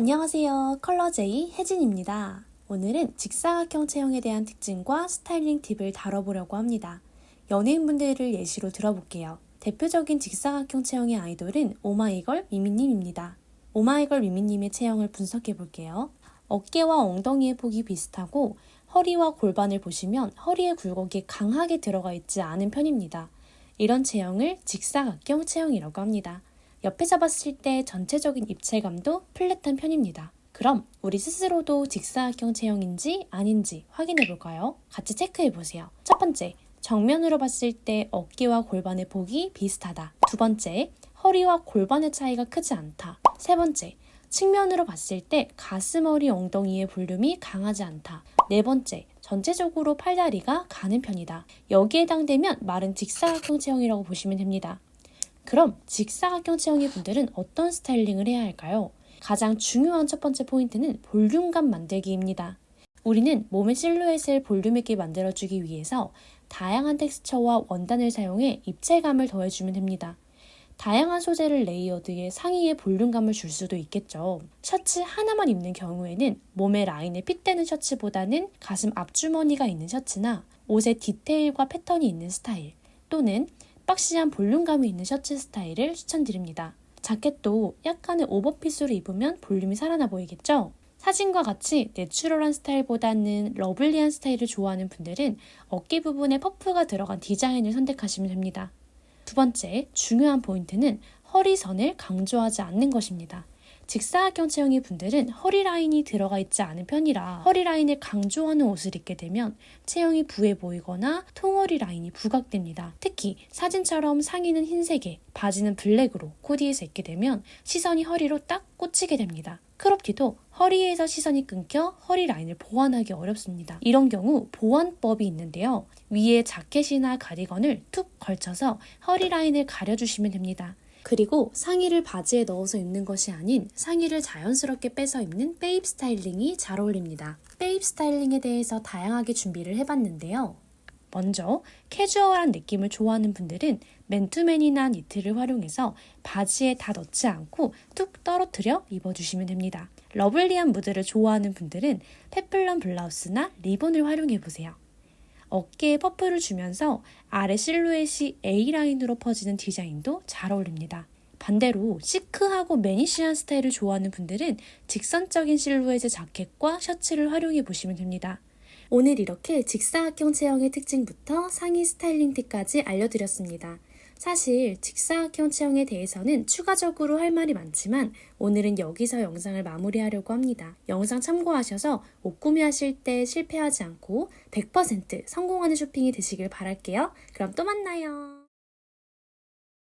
안녕하세요. 컬러제이 혜진입니다. 오늘은 직사각형 체형에 대한 특징과 스타일링 팁을 다뤄보려고 합니다. 연예인분들을 예시로 들어볼게요. 대표적인 직사각형 체형의 아이돌은 오마이걸 미미님입니다. 오마이걸 미미님의 체형을 분석해 볼게요. 어깨와 엉덩이의 폭이 비슷하고 허리와 골반을 보시면 허리의 굴곡이 강하게 들어가 있지 않은 편입니다. 이런 체형을 직사각형 체형이라고 합니다. 옆에 잡았을 때 전체적인 입체감도 플랫한 편입니다. 그럼 우리 스스로도 직사각형 체형인지 아닌지 확인해 볼까요? 같이 체크해 보세요. 첫 번째, 정면으로 봤을 때 어깨와 골반의 폭이 비슷하다. 두 번째, 허리와 골반의 차이가 크지 않다. 세 번째, 측면으로 봤을 때 가슴, 허리, 엉덩이의 볼륨이 강하지 않다. 네 번째, 전체적으로 팔다리가 가는 편이다. 여기에 해당되면 말은 직사각형 체형이라고 보시면 됩니다. 그럼 직사각형 체형의 분들은 어떤 스타일링을 해야 할까요? 가장 중요한 첫 번째 포인트는 볼륨감 만들기입니다. 우리는 몸의 실루엣을 볼륨 있게 만들어주기 위해서 다양한 텍스처와 원단을 사용해 입체감을 더해주면 됩니다. 다양한 소재를 레이어드해 상의에 볼륨감을 줄 수도 있겠죠. 셔츠 하나만 입는 경우에는 몸의 라인에 핏대는 셔츠보다는 가슴 앞주머니가 있는 셔츠나 옷의 디테일과 패턴이 있는 스타일 또는 박시한 볼륨감이 있는 셔츠 스타일을 추천드립니다. 자켓도 약간의 오버핏으로 입으면 볼륨이 살아나 보이겠죠? 사진과 같이 내추럴한 스타일보다는 러블리한 스타일을 좋아하는 분들은 어깨 부분에 퍼프가 들어간 디자인을 선택하시면 됩니다. 두 번째, 중요한 포인트는 허리선을 강조하지 않는 것입니다. 직사각형 체형의 분들은 허리 라인이 들어가 있지 않은 편이라 허리 라인을 강조하는 옷을 입게 되면 체형이 부해 보이거나 통허리 라인이 부각됩니다. 특히 사진처럼 상의는 흰색에 바지는 블랙으로 코디해서 입게 되면 시선이 허리로 딱 꽂히게 됩니다. 크롭티도 허리에서 시선이 끊겨 허리 라인을 보완하기 어렵습니다. 이런 경우 보완법이 있는데요. 위에 자켓이나 가디건을 툭 걸쳐서 허리 라인을 가려주시면 됩니다. 그리고 상의를 바지에 넣어서 입는 것이 아닌 상의를 자연스럽게 빼서 입는 베입 스타일링이 잘 어울립니다. 베입 스타일링에 대해서 다양하게 준비를 해봤는데요. 먼저 캐주얼한 느낌을 좋아하는 분들은 맨투맨이나 니트를 활용해서 바지에 다 넣지 않고 뚝 떨어뜨려 입어주시면 됩니다. 러블리한 무드를 좋아하는 분들은 페플럼 블라우스나 리본을 활용해보세요. 어깨에 퍼프를 주면서 아래 실루엣이 A라인으로 퍼지는 디자인도 잘 어울립니다. 반대로 시크하고 매니시한 스타일을 좋아하는 분들은 직선적인 실루엣의 자켓과 셔츠를 활용해 보시면 됩니다. 오늘 이렇게 직사각형 체형의 특징부터 상의 스타일링 팁까지 알려드렸습니다. 사실 직사각형 체형에 대해서는 추가적으로 할 말이 많지만 오늘은 여기서 영상을 마무리하려고 합니다. 영상 참고하셔서 옷 구매하실 때 실패하지 않고 100% 성공하는 쇼핑이 되시길 바랄게요. 그럼 또 만나요.